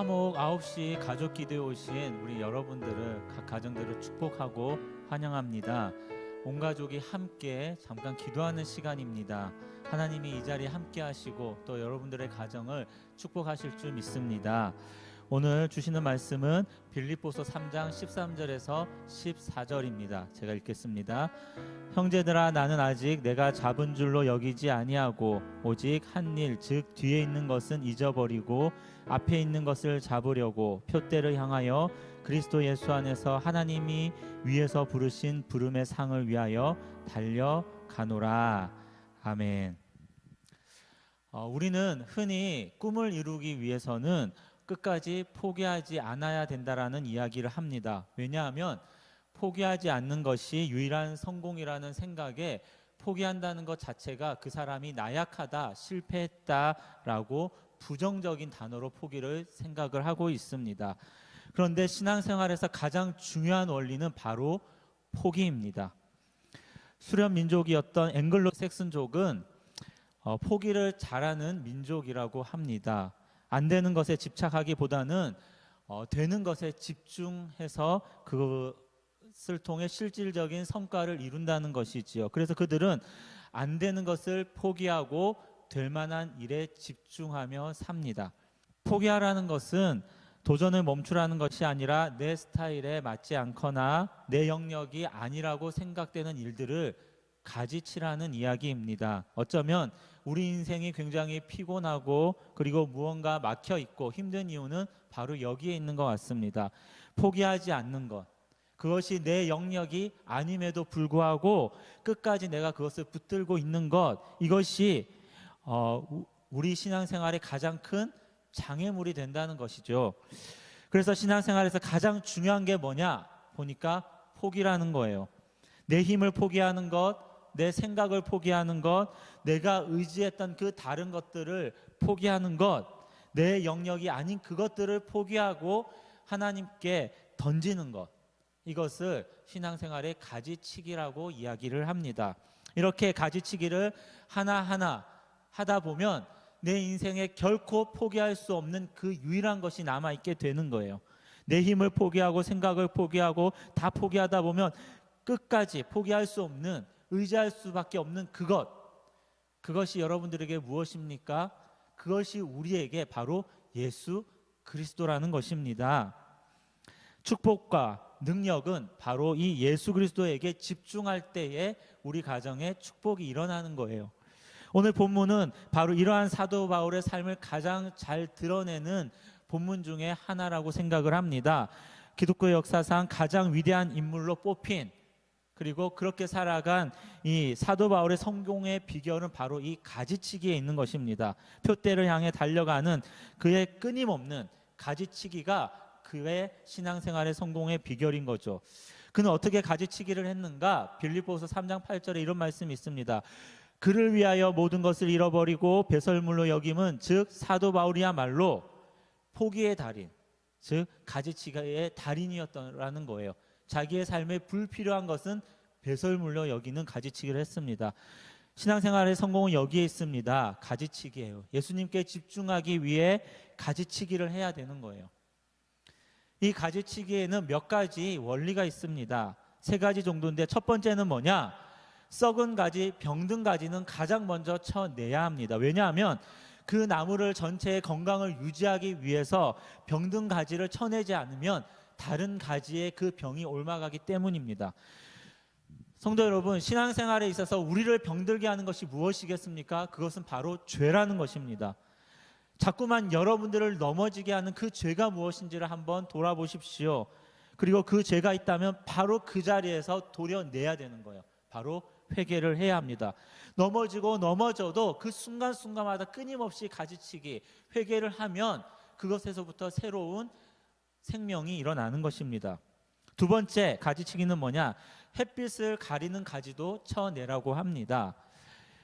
화목 9시 가족 기도에 오신 우리 여러분들을 각 가정들을 축복하고 환영합니다. 온 가족이 함께 잠깐 기도하는 시간입니다. 하나님이 이 자리에 함께 하시고 또 여러분들의 가정을 축복하실 줄 믿습니다. 오늘 주시는 말씀은 빌립보서 3장 13절에서 14절입니다. 제가 읽겠습니다. 형제들아 나는 아직 내가 잡은 줄로 여기지 아니하고 오직 한 일 즉 뒤에 있는 것은 잊어버리고 앞에 있는 것을 잡으려고 표대를 향하여 그리스도 예수 안에서 하나님이 위에서 부르신 부름의 상을 위하여 달려 가노라. 아멘. 어, 우리는 흔히 꿈을 이루기 위해서는 끝까지 포기하지 않아야 된다라는 이야기를 합니다. 왜냐하면 포기하지 않는 것이 유일한 성공이라는 생각에 포기한다는 것 자체가 그 사람이 나약하다, 실패했다라고 부정적인 단어로 포기를 생각을 하고 있습니다. 그런데 신앙생활에서 가장 중요한 원리는 바로 포기입니다. 수련 민족이었던 앵글로 섹슨족은 어, 포기를 잘하는 민족이라고 합니다. 안 되는 것에 집착하기보다는 어, 되는 것에 집중해서 그것을 통해 실질적인 성과를 이룬다는 것이지요. 그래서 그들은 안 되는 것을 포기하고 될 만한 일에 집중하며 삽니다. 포기하라는 것은 도전을 멈추라는 것이 아니라 내 스타일에 맞지 않거나 내 영역이 아니라고 생각되는 일들을 가지치라는 이야기입니다. 어쩌면 우리 인생이 굉장히 피곤하고 그리고 무언가 막혀 있고 힘든 이유는 바로 여기에 있는 것 같습니다. 포기하지 않는 것. 그것이 내 영역이 아님에도 불구하고 끝까지 내가 그것을 붙들고 있는 것. 이것이 어, 우- 우리 신앙생활의 가장 큰 장애물이 된다는 것이죠. 그래서 신앙생활에서 가장 중요한 게 뭐냐 보니까 포기라는 거예요. 내 힘을 포기하는 것, 내 생각을 포기하는 것, 내가 의지했던 그 다른 것들을 포기하는 것, 내 영역이 아닌 그것들을 포기하고 하나님께 던지는 것. 이것을 신앙생활의 가지치기라고 이야기를 합니다. 이렇게 가지치기를 하나하나 하다 보면 내 인생에 결코 포기할 수 없는 그 유일한 것이 남아 있게 되는 거예요. 내 힘을 포기하고 생각을 포기하고 다 포기하다 보면 끝까지 포기할 수 없는 의지할 수밖에 없는 그것 그것이 여러분들에게 무엇입니까? 그것이 우리에게 바로 예수 그리스도라는 것입니다. 축복과 능력은 바로 이 예수 그리스도에게 집중할 때에 우리 가정에 축복이 일어나는 거예요. 오늘 본문은 바로 이러한 사도 바울의 삶을 가장 잘 드러내는 본문 중에 하나라고 생각을 합니다. 기독교 역사상 가장 위대한 인물로 뽑힌 그리고 그렇게 살아간 이 사도 바울의 성공의 비결은 바로 이 가지치기에 있는 것입니다. 표대를 향해 달려가는 그의 끊임없는 가지치기가 그의 신앙생활의 성공의 비결인 거죠. 그는 어떻게 가지치기를 했는가? 빌립보서 3장 8절에 이런 말씀이 있습니다. 그를 위하여 모든 것을 잃어버리고 배설물로 여김은 즉 사도 바울이야말로 포기의 달인, 즉 가지치기의 달인이었다라는 거예요. 자기의 삶에 불필요한 것은 배설물로 여기는 가지치기를 했습니다. 신앙생활의 성공은 여기에 있습니다. 가지치기예요. 예수님께 집중하기 위해 가지치기를 해야 되는 거예요. 이 가지치기에는 몇 가지 원리가 있습니다. 세 가지 정도인데 첫 번째는 뭐냐? 썩은 가지, 병든 가지는 가장 먼저 쳐내야 합니다. 왜냐하면 그 나무를 전체의 건강을 유지하기 위해서 병든 가지를 쳐내지 않으면 다른 가지에 그 병이 옮아가기 때문입니다. 성도 여러분, 신앙생활에 있어서 우리를 병들게 하는 것이 무엇이겠습니까? 그것은 바로 죄라는 것입니다. 자꾸만 여러분들을 넘어지게 하는 그 죄가 무엇인지를 한번 돌아보십시오. 그리고 그 죄가 있다면 바로 그 자리에서 도려내야 되는 거예요. 바로 회개를 해야 합니다. 넘어지고 넘어져도 그 순간순간마다 끊임없이 가지치기, 회개를 하면 그것에서부터 새로운 생명이 일어나는 것입니다. 두 번째 가지치기는 뭐냐? 햇빛을 가리는 가지도 쳐내라고 합니다.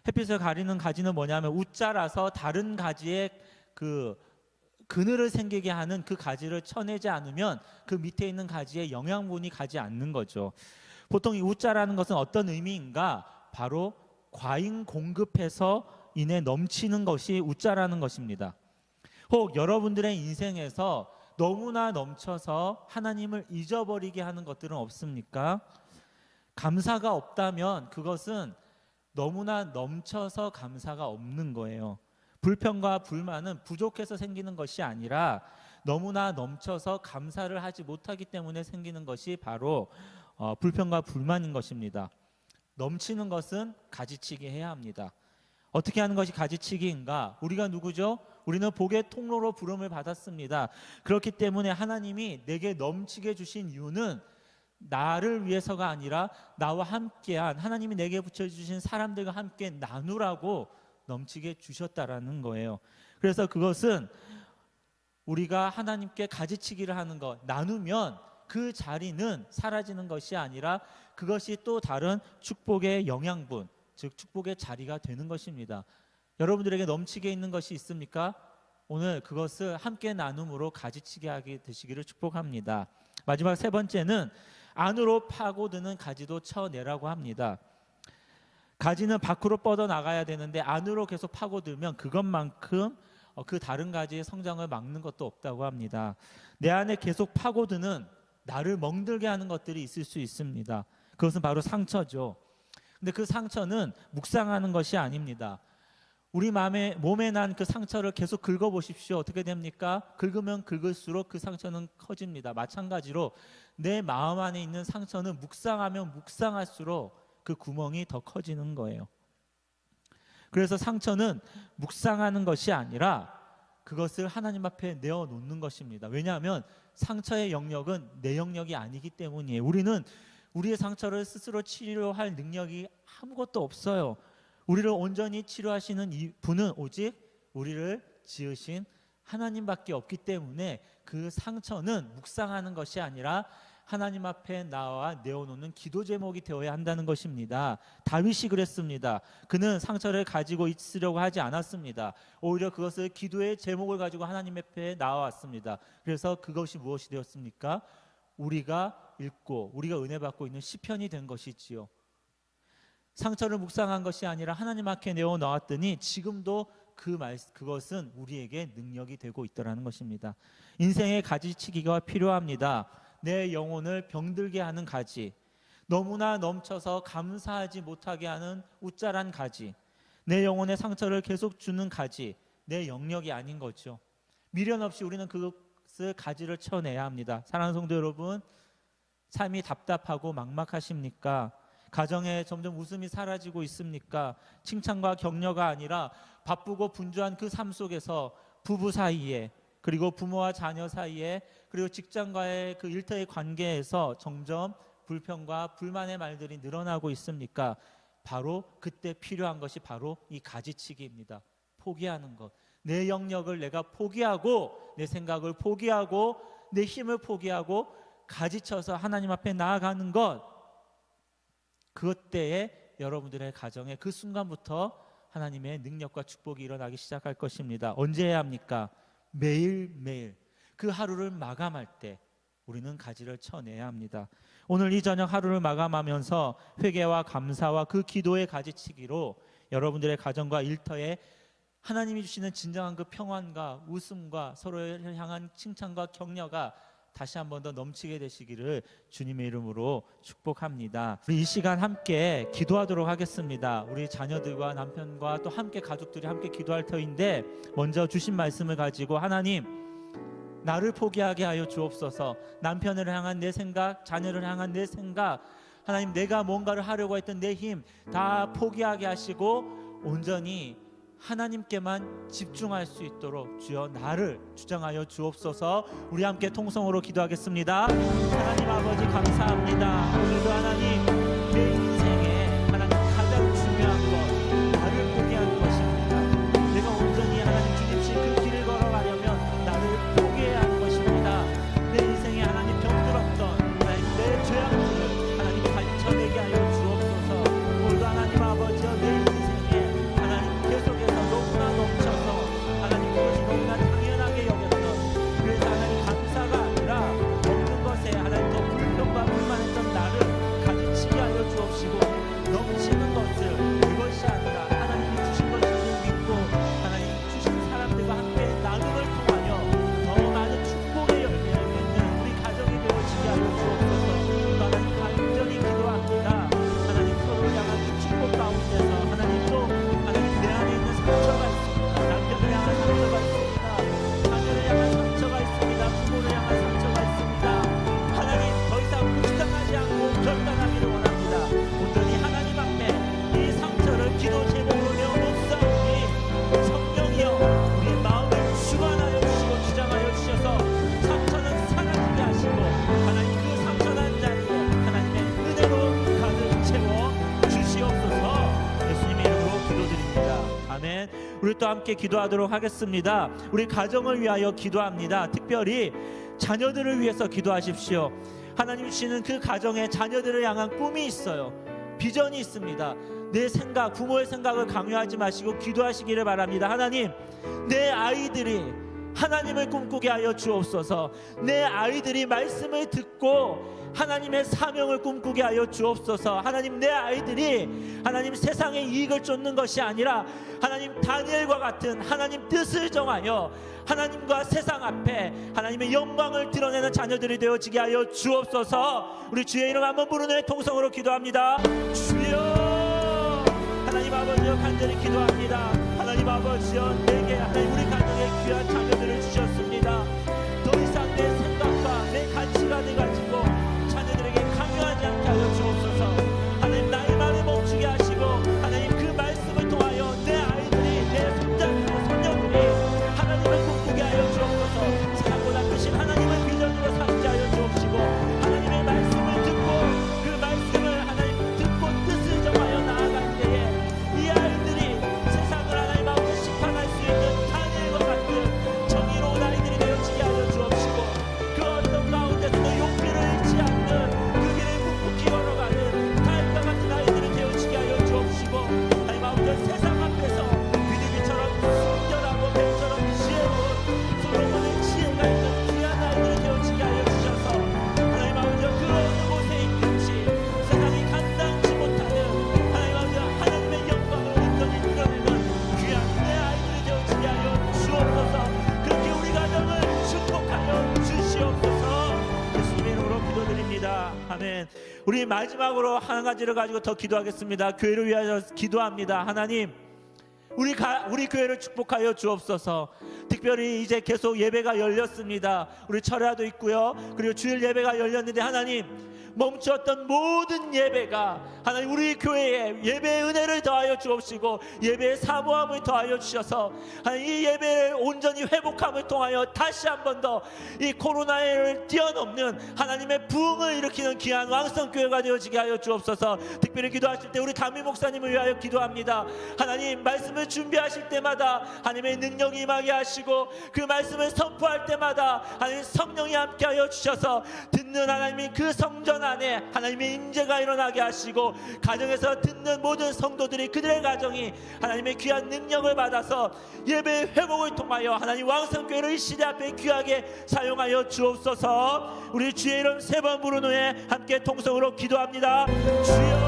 햇빛을 가리는 가지는 뭐냐면 웃자라서 다른 가지에 그 그늘을 생기게 하는 그 가지를 쳐내지 않으면 그 밑에 있는 가지에 영양분이 가지 않는 거죠. 보통 이 웃자라는 것은 어떤 의미인가? 바로 과잉 공급해서 인해 넘치는 것이 웃자라는 것입니다. 혹 여러분들의 인생에서 너무나 넘쳐서 하나님을 잊어버리게 하는 것들은 없습니까? 감사가 없다면 그것은 너무나 넘쳐서 감사가 없는 거예요. 불평과 불만은 부족해서 생기는 것이 아니라 너무나 넘쳐서 감사를 하지 못하기 때문에 생기는 것이 바로 어, 불평과 불만인 것입니다. 넘치는 것은 가지치기 해야 합니다. 어떻게 하는 것이 가지치기인가? 우리가 누구죠? 우리는 복의 통로로 부름을 받았습니다. 그렇기 때문에 하나님이 내게 넘치게 주신 이유는 나를 위해서가 아니라 나와 함께한 하나님이 내게 붙여주신 사람들과 함께 나누라고 넘치게 주셨다라는 거예요. 그래서 그것은 우리가 하나님께 가지치기를 하는 것 나누면 그 자리는 사라지는 것이 아니라 그것이 또 다른 축복의 영양분, 즉 축복의 자리가 되는 것입니다. 여러분들에게 넘치게 있는 것이 있습니까? 오늘 그것을 함께 나눔으로 가지치게 하게 되시기를 축복합니다. 마지막 세 번째는 안으로 파고드는 가지도 쳐내라고 합니다. 가지는 밖으로 뻗어 나가야 되는데 안으로 계속 파고들면 그것만큼 어, 그 다른 가지의 성장을 막는 것도 없다고 합니다. 내 안에 계속 파고드는 나를 멍들게 하는 것들이 있을 수 있습니다. 그것은 바로 상처죠. 근데 그 상처는 묵상하는 것이 아닙니다. 우리 마음에 몸에 난 그 상처를 계속 긁어 보십시오. 어떻게 됩니까? 긁으면 긁을수록 그 상처는 커집니다. 마찬가지로 내 마음 안에 있는 상처는 묵상하면 묵상할수록 그 구멍이 더 커지는 거예요. 그래서 상처는 묵상하는 것이 아니라 그것을 하나님 앞에 내어 놓는 것입니다. 왜냐하면 상처의 영역은 내 영역이 아니기 때문이에요. 우리는 우리의 상처를 스스로 치료할 능력이 아무것도 없어요. 우리를 온전히 치료하시는 이 분은 오직 우리를 지으신 하나님밖에 없기 때문에 그 상처는 묵상하는 것이 아니라 하나님 앞에 나와 내어놓는 기도 제목이 되어야 한다는 것입니다. 다윗이 그랬습니다. 그는 상처를 가지고 있으려고 하지 않았습니다. 오히려 그것을 기도의 제목을 가지고 하나님 앞에 나왔습니다. 그래서 그것이 무엇이 되었습니까? 우리가 읽고 우리가 은혜 받고 있는 시편이 된 것이지요. 상처를 묵상한 것이 아니라 하나님 앞에 내어 놓았더니 지금도 그 말, 그것은 우리에게 능력이 되고 있더라는 것입니다. 인생의 가지치기가 필요합니다. 내 영혼을 병들게 하는 가지, 너무나 넘쳐서 감사하지 못하게 하는 우짜란 가지, 내 영혼의 상처를 계속 주는 가지, 내 영역이 아닌 거죠. 미련 없이 우리는 그것을 가지를 쳐내야 합니다. 사랑하는 성도 여러분, 삶이 답답하고 막막하십니까? 가정에 점점 웃음이 사라지고 있습니까? 칭찬과 격려가 아니라 바쁘고 분주한 그 삶 속에서 부부 사이에 그리고 부모와 자녀 사이에 그리고 직장과의 그 일터의 관계에서 점점 불평과 불만의 말들이 늘어나고 있습니까? 바로 그때 필요한 것이 바로 이 가지치기입니다. 포기하는 것. 내 영역을 내가 포기하고 내 생각을 포기하고 내 힘을 포기하고 가지쳐서 하나님 앞에 나아가는 것. 그것 때에 여러분들의 가정에 그 순간부터 하나님의 능력과 축복이 일어나기 시작할 것입니다. 언제 해야 합니까? 매일매일 그 하루를 마감할 때 우리는 가지를 쳐내야 합니다. 오늘 이 저녁 하루를 마감하면서 회개와 감사와 그 기도의 가지치기로 여러분들의 가정과 일터에 하나님이 주시는 진정한 그 평안과 웃음과 서로를 향한 칭찬과 격려가 다시 한 번 더 넘치게 되시기를 주님의 이름으로 축복합니다. 우리 이 시간 함께 기도하도록 하겠습니다. 우리 자녀들과 남편과 또 함께 가족들이 함께 기도할 터인데 먼저 주신 말씀을 가지고 하나님 나를 포기하게 하여 주옵소서. 남편을 향한 내 생각, 자녀를 향한 내 생각, 하나님 내가 뭔가를 하려고 했던 내 힘 다 포기하게 하시고 온전히 하나님께만 집중할 수 있도록 주여 나를 주장하여 주옵소서. 우리 함께 통성으로 기도하겠습니다. 하나님 아버지 감사합니다. 오늘도 하나님 함께 기도하도록 하겠습니다. 우리 가정을 위하여 기도합니다. 특별히 자녀들을 위해서 기도하십시오. 하나님 주시는 그 가정에 자녀들을 향한 꿈이 있어요. 비전이 있습니다. 내 생각, 부모의 생각을 강요하지 마시고 기도하시기를 바랍니다. 하나님, 내 아이들이 하나님을 꿈꾸게 하여 주옵소서. 내 아이들이 말씀을 듣고 하나님의 사명을 꿈꾸게 하여 주옵소서. 하나님 내 아이들이 하나님 세상의 이익을 쫓는 것이 아니라 하나님 다니엘과 같은 하나님 뜻을 정하여 하나님과 세상 앞에 하나님의 영광을 드러내는 자녀들이 되어지게 하여 주옵소서. 우리 주의 이름 한번 부르는 통성으로 기도합니다. 주여 하나님 아버지여 간절히 기도합니다. 하나님 아버지여 내게 우리 가정에 귀한 자녀들을 주셨습니다. 마지막으로 한 가지를 가지고 더 기도하겠습니다. 교회를 위하여 기도합니다. 하나님 우리 가, 우리 교회를 축복하여 주옵소서. 특별히 이제 계속 예배가 열렸습니다. 우리 철야도 있고요. 그리고 주일 예배가 열렸는데 하나님 멈췄던 모든 예배가 하나님 우리 교회에 예배의 은혜를 더하여 주옵시고 예배의 사모함을 더하여 주셔서 하나님 이 예배를 온전히 회복함을 통하여 다시 한 번 더 이 코로나를 뛰어넘는 하나님의 부흥을 일으키는 귀한 왕성 교회가 되어지게 하여 주옵소서. 특별히 기도하실 때 우리 담임 목사님을 위하여 기도합니다. 하나님 말씀을 준비하실 때마다 하나님의 능력이 임하게 하시고 그 말씀을 선포할 때마다 하나님 성령이 함께하여 주셔서 듣는 하나님이 그 성전 안에 하나님의 임재가 일어나게 하시고 가정에서 듣는 모든 성도들이 그들의 가정이 하나님의 귀한 능력을 받아서 예배 회복을 통하여 하나님 왕성교회를 이 시대 앞에 귀하게 사용하여 주옵소서. 우리 주의 이름 세 번 부른 후에 함께 통성으로 기도합니다. 주여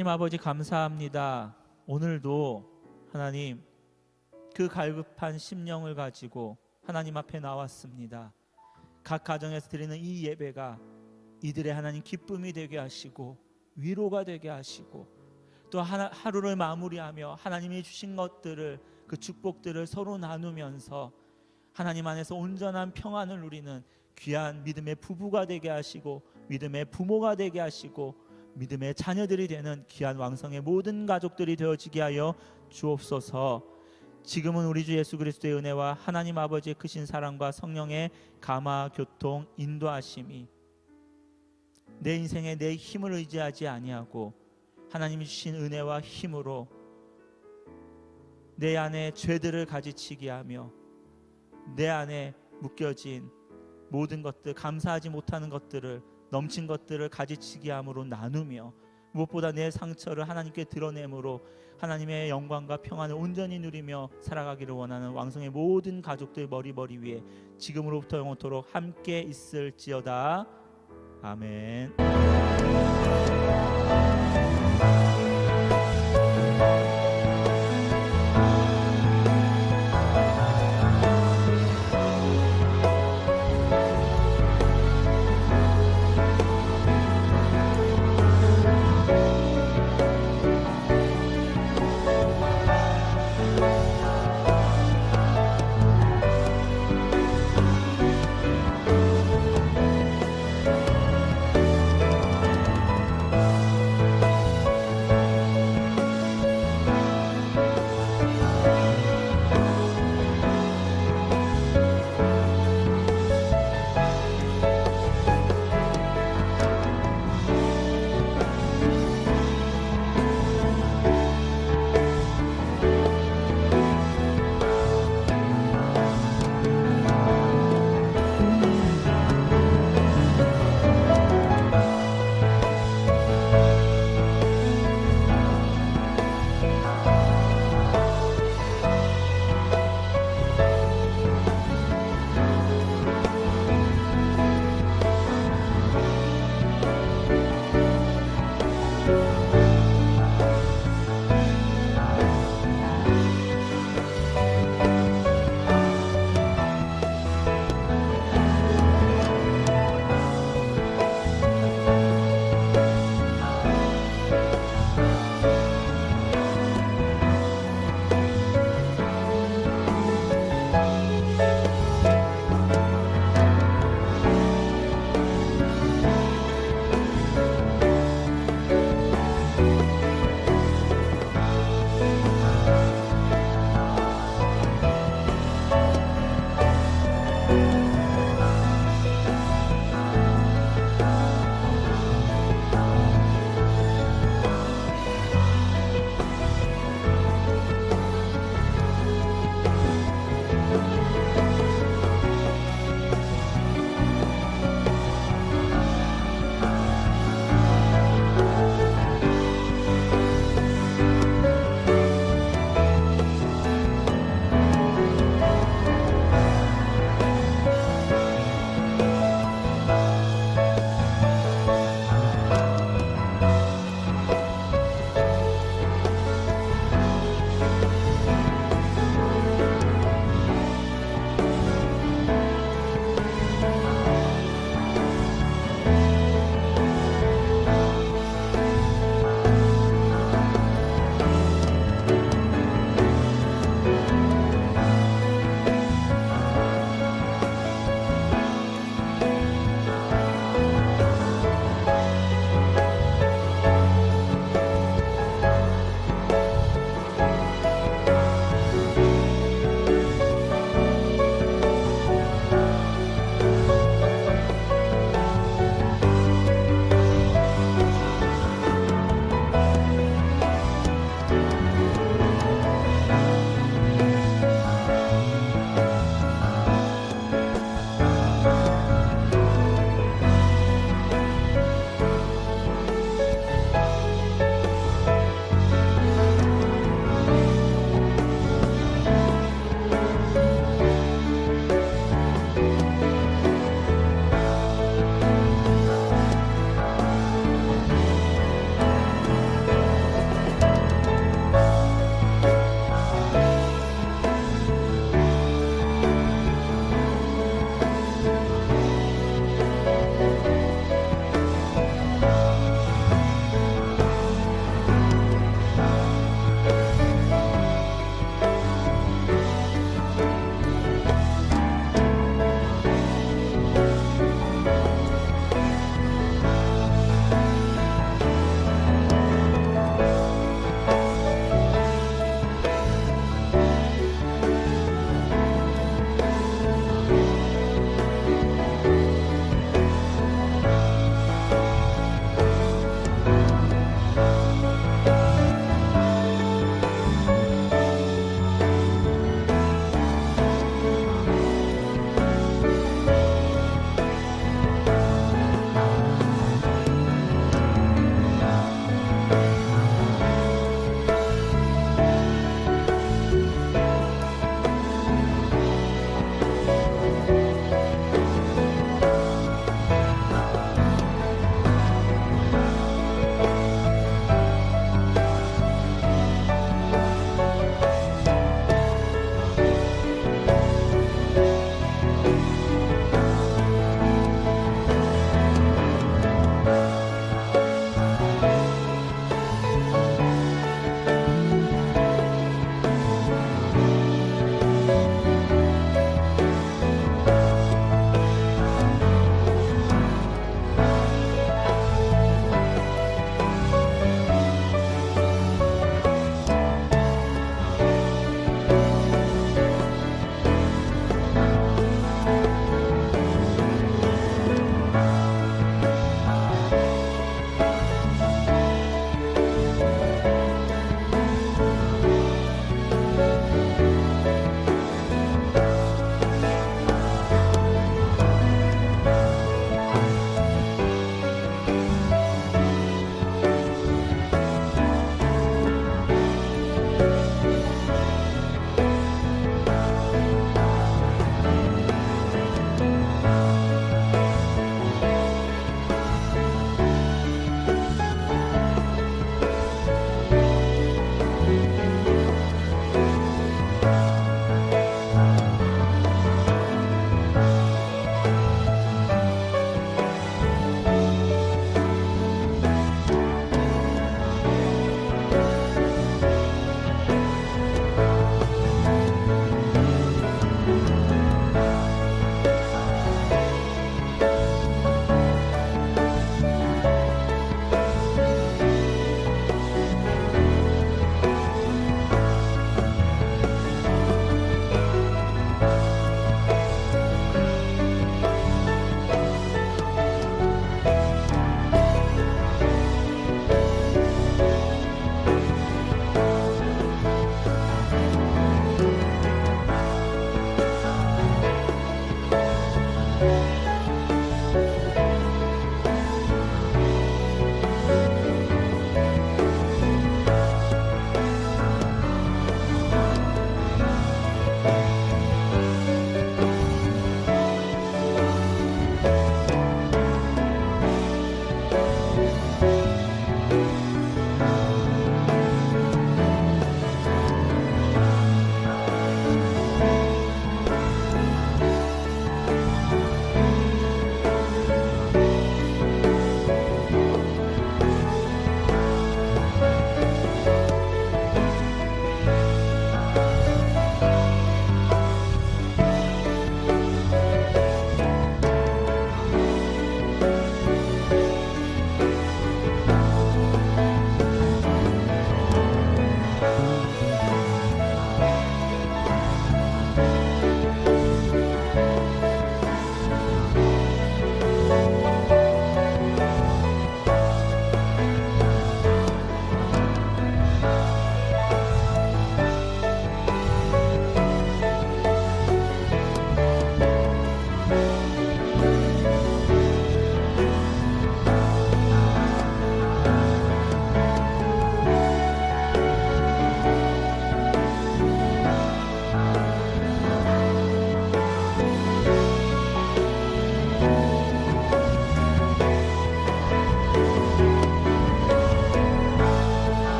하나님 아버지 감사합니다. 오늘도 하나님 그 갈급한 심령을 가지고 하나님 앞에 나왔습니다. 각 가정에서 드리는 이 예배가 이들의 하나님 기쁨이 되게 하시고 위로가 되게 하시고 또 하나, 하루를 마무리하며 하나님이 주신 것들을 그 축복들을 서로 나누면서 하나님 안에서 온전한 평안을 누리는 귀한 믿음의 부부가 되게 하시고 믿음의 부모가 되게 하시고 믿음의 자녀들이 되는 귀한 왕성의 모든 가족들이 되어지게 하여 주옵소서. 지금은 우리 주 예수 그리스도의 은혜와 하나님 아버지의 크신 사랑과 성령의 감화 교통 인도하심이 내 인생에 내 힘을 의지하지 아니하고 하나님이 주신 은혜와 힘으로 내 안에 죄들을 가지치게 하며 내 안에 묶여진 모든 것들 감사하지 못하는 것들을 넘친 것들을 가지치기 함으로 나누며 무엇보다 내 상처를 하나님께 드러내므로 하나님의 영광과 평안을 온전히 누리며 살아가기를 원하는 왕성의 모든 가족들 머리 머리 위에 지금으로부터 영원토록 함께 있을지어다. 아멘.